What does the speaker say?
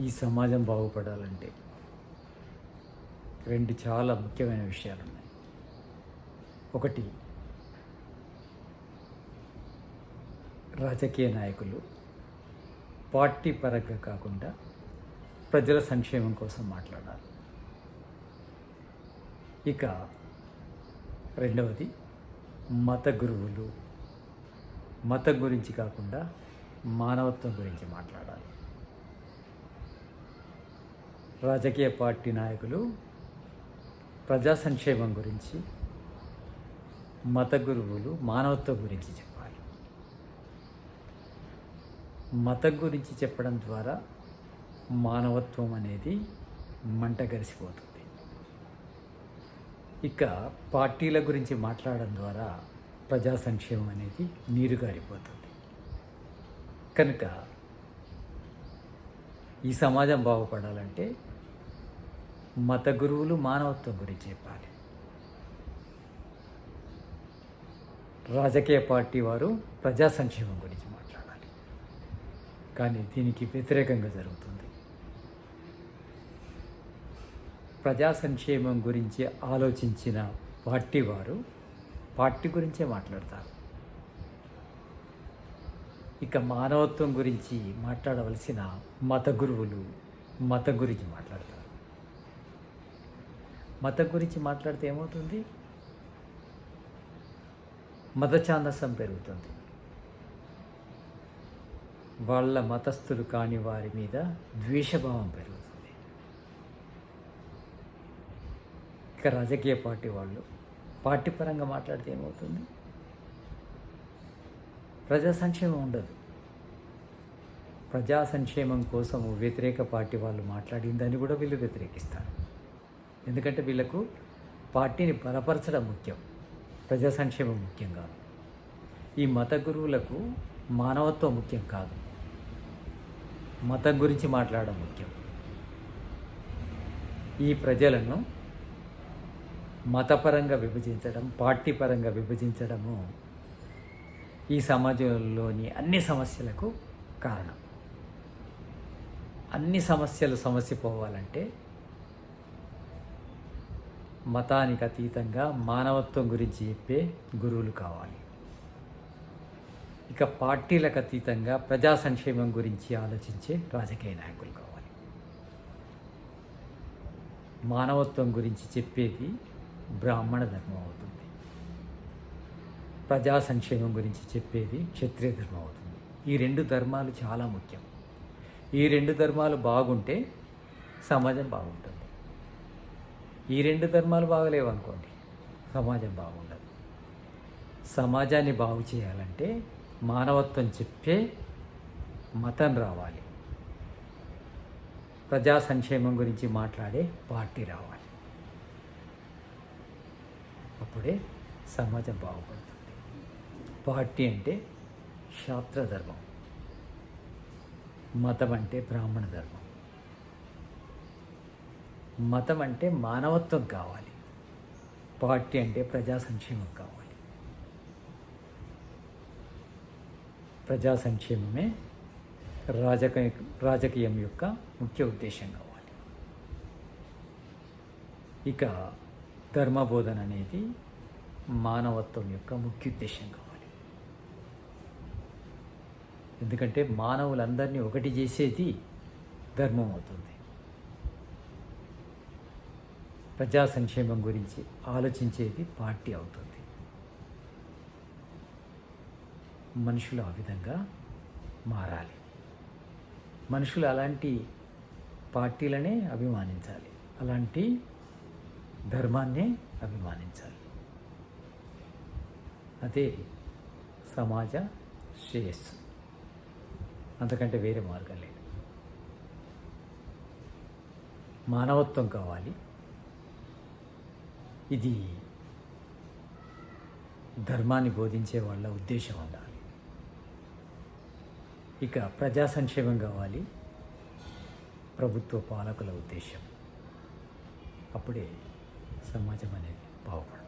ఈ సమాజం బాగుపడాలంటే రెండు చాలా ముఖ్యమైన విషయాలు ఉన్నాయి. ఒకటి రాజకీయ నాయకులు పార్టీ పరంగా కాకుండా ప్రజల సంక్షేమం కోసం మాట్లాడాలి. ఇక రెండవది మత గురువులు మతం గురించి కాకుండా మానవత్వం గురించి మాట్లాడాలి. రాజకీయ పార్టీ నాయకులు ప్రజా సంక్షేమం గురించి మత గురువులు మానవత్వం గురించి చెప్పాలి. మతం గురించి చెప్పడం ద్వారా మానవత్వం అనేది మంట గరిసిపోతుంది. ఇక పార్టీల గురించి మాట్లాడడం ద్వారా ప్రజా సంక్షేమం అనేది నీరు గారిపోతుంది. కనుక ఈ సమాజం బాగుపడాలంటే మత గురువులు మానవత్వం గురించి చెప్పాలి. రాజకీయ పార్టీ వారు ప్రజా సంక్షేమం గురించి మాట్లాడాలి. కానీ దీనికి వ్యతిరేకంగా జరుగుతుంది. ప్రజా సంక్షేమం గురించి ఆలోచించిన పార్టీ వారు పార్టీ గురించే మాట్లాడతారు. ఇక మానవత్వం గురించి మాట్లాడవలసిన మత గురువులు మతం గురించి మాట్లాడతారు. మతం గురించి మాట్లాడితే ఏమవుతుంది? మతఛాందసం పెరుగుతుంది. వాళ్ళ మతస్థులు కాని వారి మీద ద్వేషభావం పెరుగుతుంది. ఇక రాజకీయ పార్టీ వాళ్ళు పార్టీ పరంగా మాట్లాడితే ఏమవుతుంది? ప్రజా సంక్షేమం ఉండదు. ప్రజా సంక్షేమం కోసం వ్యతిరేక పార్టీ వాళ్ళు మాట్లాడిందని కూడా వీళ్ళు వ్యతిరేకిస్తారు. ఎందుకంటే వీళ్ళకు పార్టీని బలపరచడం ముఖ్యం ప్రజా సంక్షేమం ముఖ్యం కాదు. ఈ మత గురువులకు మానవత్వం ముఖ్యం కాదు. మతం గురించి మాట్లాడడం ముఖ్యం. ఈ ప్రజలను మతపరంగా విభజించడం పార్టీ పరంగా విభజించడము ఈ సమాజంలోని అన్ని సమస్యలకు కారణం. అన్ని సమస్యలు సమస్య పోవాలంటే మతానికి అతీతంగా మానవత్వం గురించి చెప్పే గురువులు కావాలి. ఇక పార్టీలకు అతీతంగా ప్రజా సంక్షేమం గురించి ఆలోచించే రాజకీయ నాయకులు కావాలి. మానవత్వం గురించి చెప్పేది బ్రాహ్మణ ధర్మం అవుతుంది. ప్రజా సంక్షేమం గురించి చెప్పేది క్షత్రియ ధర్మం అవుతుంది. ఈ రెండు ధర్మాలు చాలా ముఖ్యం. ఈ రెండు ధర్మాలు బాగుంటే సమాజం బాగుంటుంది. ఈ రెండు ధర్మాలు బాగలేవు అనుకోండి. సమాజం బాగుండదు. సమాజాన్ని బాగు చేయాలంటే మానవత్వం చెప్పే మతం రావాలి. ప్రజా సంక్షేమం గురించి మాట్లాడే పార్టీ రావాలి. అప్పుడే సమాజం బాగుపడుతుంది. పార్టీ అంటే శాస్త్ర మతం అంటే బ్రాహ్మణ ధర్మం. మతం అంటే మానవత్వం కావాలి. పార్టీ అంటే ప్రజా సంక్షేమం కావాలి. ప్రజా సంక్షేమమే రాజకీయ రాజకీయం యొక్క ముఖ్య ఉద్దేశం కావాలి. ఇక ధర్మబోధన అనేది మానవత్వం యొక్క ముఖ్య ఉద్దేశం కావాలి. ఎందుకంటే మానవులందరినీ ఒకటి చేసేది ధర్మం అవుతుంది. ప్రజా సంక్షేమం గురించి ఆలోచించేది పార్టీ అవుతుంది. మనుషులు ఆ విధంగా మారాలి. మనుషులు అలాంటి పార్టీలనే అభిమానించాలి. అలాంటి ధర్మాన్నే అభిమానించాలి. అదే సమాజ శ్రేయస్సు. అంతకంటే వేరే మార్గం లేదు. మానవత్వం కావాలి. ఇది ధర్మాన్ని బోధించే వాళ్ళ ఉద్దేశం ఉండాలి. ఇక ప్రజా సంక్షేమం కావాలి. ప్రభుత్వ పాలకుల ఉద్దేశం. అప్పుడే సమాజం అనేది బాగుపడుతుంది